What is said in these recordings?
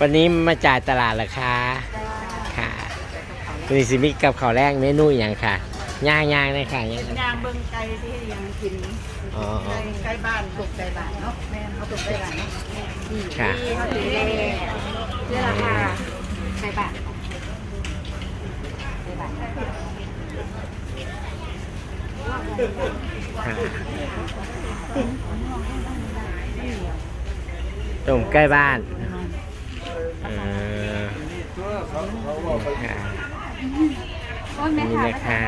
วันนี้มาจ่ายตลาดเหรอคะ ค่ะวันนี้สิมิกับข้าวแรกเมนูอย่างค่ะ ย่างย่างเลยค่ะย่างย่างเบิ่งไก่ที่ยังกินอ๋ออ๋อไก่ไก่บ้านตกไก่บ้านเนาะแม่นเขาตกไก่บ้านเนาะค่ะที่เขาถือเลขเรื่องราคาไก่บ้านไก่บ้านค่ะต้มใกล้บ้านเออ ค่ะโอ้ยแม่นี่ค้า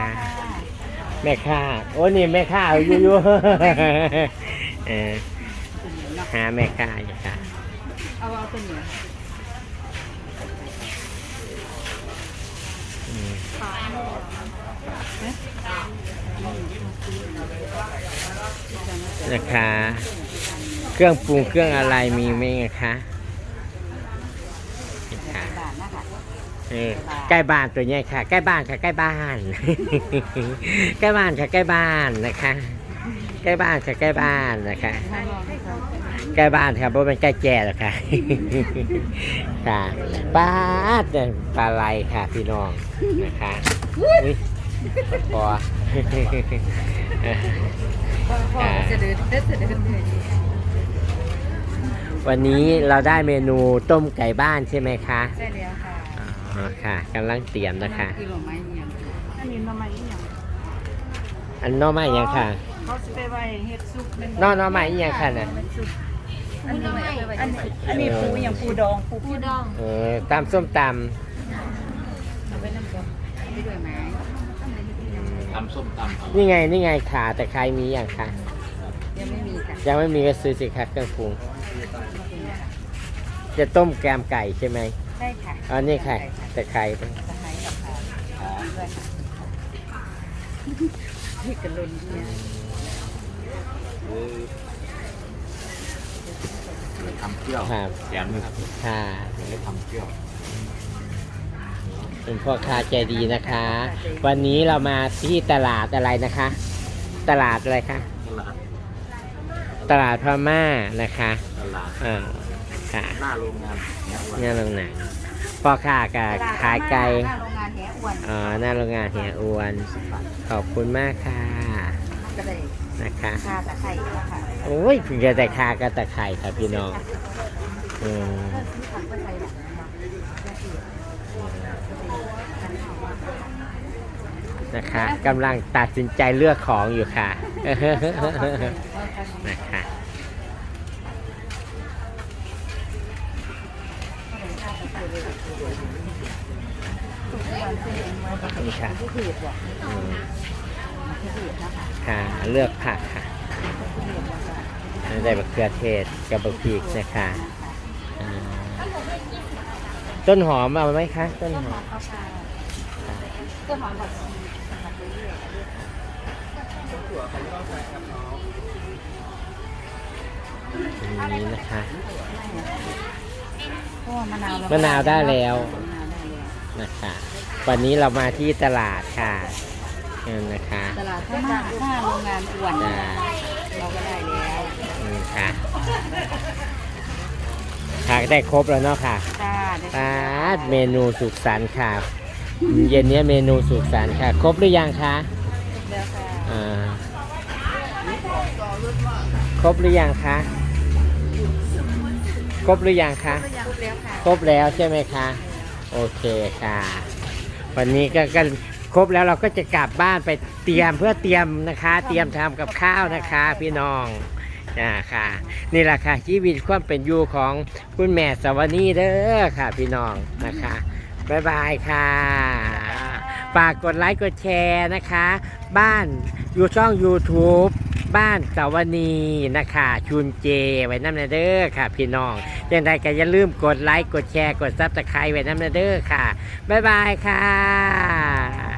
แม่ค้าแม่ค้าโอ้นี่แม่ค้าอยู่อยู่เออหาแม่ค้าอยู่ค่ะเอาเอาตัวนี้อืมนะคะ เครื่องปรุงเครื่องอะไรมีไหมคะ นี่ค่ะบาทนะคะเออใกล้บ้านตัวเนี้ยค่ะ ใกล้บ้านค่ะ ใกล้บ้าน ใกล้บ้านค่ะ ใกล้บ้านนะคะ ใกล้บ้านค่ะ ใกล้บ้านนะคะให้ลองให้เขาใกล้บ้านครับเพราะมันใกล้แก่แล้วค่ะ ค่ะปลาดเนี่ยปลาไหลค่ะพี่น้องนะคะอุ๊ยพอพ่อจะเดินเดินเดินเลยวันนี้เราได้เมนูต้มไก่บ้านใช่ไหมคะ ใช่แล้วค่ะ อ๋อค่ะกำลังเตรียมนะคะ กิโลไม้ยังอันนี้หน่อไม้ยังอันหน้อไม้ยังค่ะเขาสิไปไว้เฮ็ดซุปเป็นหน้อหน้อไม้ยังค่ะน่ะอันนี้อันนี้อันนี้ปูอย่างปูดองปูปูดองเออตามส้มตเอาไปน้ำกับไปด้วยไหมตำส้มตำครับำนี่ไงนี่ไงขาแต่ใครมีอย่างค่ะ ยังไม่มีค่ะยังไม่มีก็ซื้อสิคะเครื่องปรุงจะต้มแกมไก่ใช่ไหม ใช่ค่ะอ๋อนี่ค่ะแต่ไข่ตะไคร้กับค่ะอ๋อด้วยค่ะพี่กระลุนเนี่ยทำเปรี้ยวครับแถมนะครับค่ะไม่ทำเปรี้ยวเป็นพ่อค้าใจดีนะคะ วันนี้เรามาที่ตลาดอะไรนะคะ ตลาดอะไรคะ ตลาด ตลาดพม่านะคะ ตลาดอ่า ค่ะหน้าโรงงานเนี่ยวันหน้าโรงหนังพ่อค้ากับขายไก่หน้าโรงงานแหอ้วนอ๋อหน้าโรงงานเฮียอวนขอบคุณมากค่ะก็ได้นะคะคาตะไคร้ค่ะโอ้ยเพิ่งจะแต่คากับตะไคร่ค่ะพี่น้องอืมที่ทำก็ใส่หลังนะนะคะกำลังตัดสินใจเลือกของอยู่ค่ะ นะคะ นี่ค่ะที่ถือว่ะอืมที่ถือนะคะค่ะ เลือกผักค่ะได้บะเขือเทศกับบะพริกนะคะอ่าต้นหอมเอาไหมคะต้นหอมข้าวปลาต้นหอมผัดอันนี้นะคะ เพราะว่ามะนาวมะนาวได้แล้ว มะนาวได้แล้ว นะคะ วันนี้เรามาที่ตลาดค่ะนี่นะคะตลาดข้างหน้าหน้าโรงงานอ้วนจ้าเราก็ได้แล้วนี่ค่ะผักได้ครบแล้วเนาะค่ะจ้าได้ปาดเมนูสุขสันต์ค่ะ เย็นนี้เมนูสุขสันต์ค่ะ ครบหรือยังคะแล้วค่ะอ่าครบหรือยังคะ ครบหรือยังคะก็ยังแล้วค่ะครบแล้วใช่ไหมคะ โอเคค่ะ วันนี้ก็ก็ครบแล้วเราก็จะกลับบ้านไปเตรียมเพื่อเตรียมนะคะ เตรียมทำกับข้าวนะคะ พี่น้องอ่าค่ะ นี่แหละค่ะชีวิตความเป็นอยู่ของคุณแม่สวนีเด้อค่ะ พี่น้องนะคะบ๊ายบายค่ะฝากกดไลค์กดแชร์นะคะ บ้านอยู่ช่อง YouTube บ้านสวนีนะคะชุนเจไว้น้ำเนเด้อค่ะ พี่น้องยังไงก็อย่าลืมกดไลค์กดแชร์กดซับสไครต์ไว้น้ำเนเด้อค่ะ บ๊ายบายค่ะ